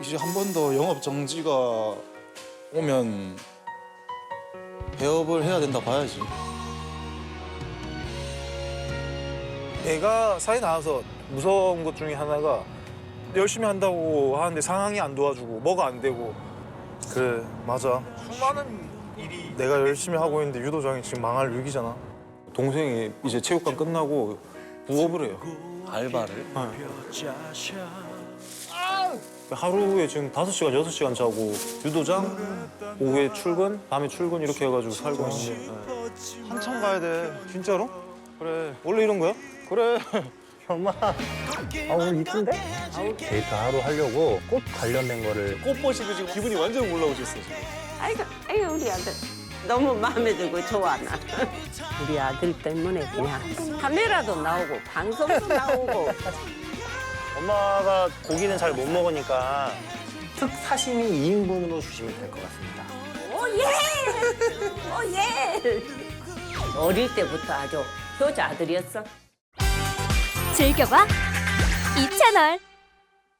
이제 한 번 더 영업 정지가 오면 배업을 해야 된다 봐야지. 내가 사회 나와서 무서운 것 중에 하나가 열심히 한다고 하는데 상황이 안 도와주고 뭐가 안 되고. 그래 맞아. 수많은 일이 내가 열심히 하고 있는데 유도장이 지금 망할 위기잖아. 동생이 이제 체육관 끝나고 부업을 해요. 알바를? 하루에 지금 다섯 시간 여섯 시간 자고 유도장 오후에 출근 밤에 출근 이렇게 해가지고 살고 있는데 네. 한참 가야 돼 진짜로? 그래 원래 이런 거야? 그래 엄마. 아 오늘 이쁜데? 데이트 하루 하려고 꽃 관련된 거를 꽃 보시고 지금 기분이 완전 올라오셨어요. 지금. 아이고, 아이고 우리 아들 너무 마음에 들고 좋아 나. 우리 아들 때문에 그냥 카메라도 나오고 방송도 나오고 엄마가 고기는 잘 못 먹으니까 특 사시미 2인분으로 주시면 될 것 같습니다. 오예, 오예. 어릴 때부터 아주 효자 아들이었어. 즐겨봐 이 채널.